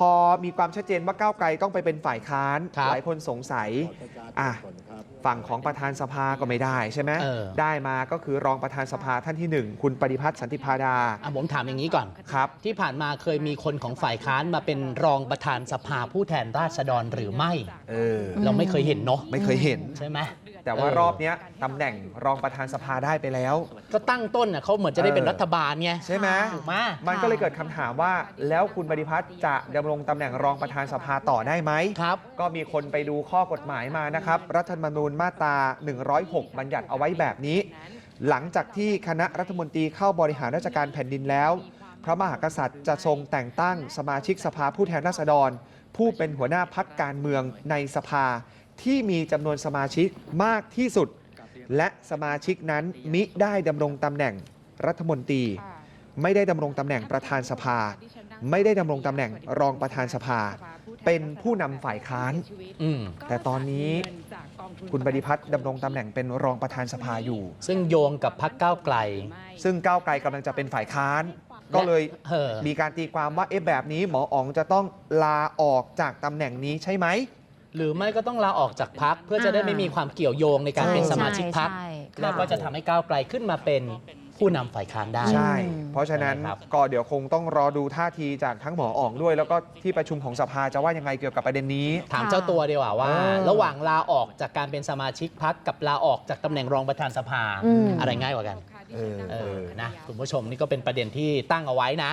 พอมีความชัดเจนว่าก้าวไกลต้องไปเป็นฝ่ายค้าน ครับหลายคนสงสัยอะฝั่งของประธานสภาก็ไม่ได้ใช่ไหมเออ ได้มาก็คือรองประธานสภาท่านที่หนึ่งคุณปฏิพัฒน์สันติพาดา อะผมถามอย่างนี้ก่อน ครับ ที่ผ่านมาเคยมีคนของฝ่ายค้านมาเป็นรองประธานสภาผู้แทนราษฎรหรือไม่ เออ เราไม่เคยเห็นเนาะไม่เคยเห็น ใช่ไหม แต่ว่าเออรอบเนี้ยตำแหน่งรองประธานสภาได้ไปแล้ว ก็ตั้งต้นน่ะเขาเหมือนจะได้เป็นเออรัฐบาลไง ใช่ไหมถูกไหม มันก็เลยเกิดคำถามว่า แล้วคุณปฏิพัฒน์จะดำรงตำแหน่งรองประธานสภาต่อได้ไหม ครับ ก็มีคนไปดูข้อกฎหมายมานะครับ รัฐธรรมนูญมาตรา 106 บัญญัติเอาไว้แบบนี้ หลังจากที่คณะรัฐมนตรีเข้าบริหารราชการแผ่นดินแล้ว พระมหากษัตริย์จะทรงแต่งตั้งสมาชิกสภาผู้แทนราษฎร ผู้เป็นหัวหน้าพักการเมืองในสภา ที่มีจำนวนสมาชิกมากที่สุด และสมาชิกนั้นมิได้ดำรงตำแหน่งรัฐมนตรี ไม่ได้ดำรงตำแหน่งประธานสภา ไม่ได้ดำรงตำแหน่งรองประธานสภา เป็นผู้นำฝ่ายค้าน อืม แต่ตอนนี้คุณปฏิพัฒน์ดำรงตำแหน่งเป็นรองประธานสภาอยู่ ซึ่งโยงกับพักก้าวไกล ซึ่งก้าวไกลกำลังจะเป็นฝ่ายค้าน ก็เลยเออ มีการตีความว่าเอ๊ะแบบนี้หมออ๋องจะต้องลาออกจากตำแหน่งนี้ใช่ไหม หรือไม่ก็ต้องลาออกจากพักเพื่อจะได้ไม่มีความเกี่ยวโยงในการเป็นสมาชิกพัก ใช่ใช่แล้วก็จะทำให้ก้าวไกลขึ้นมาเป็นผู้นำฝ่ายค้านได้ ใช่ เพราะฉะนั้นครับ ก็เดี๋ยวคงต้องรอดูท่าทีจากทั้งหมออ๋องด้วย แล้วก็ที่ประชุมของสภาจะว่ายังไงเกี่ยวกับประเด็นนี้ ถามเจ้าตัวดีกว่าว่าเออระหว่างลาออกจากการเป็นสมาชิกพักกับลาออกจากตำแหน่งรองประธานสภาอืม อะไรง่ายกว่ากัน เออ เออนะคุณผู้ชมนี่ก็เป็นประเด็นที่ตั้งเอาไว้นะ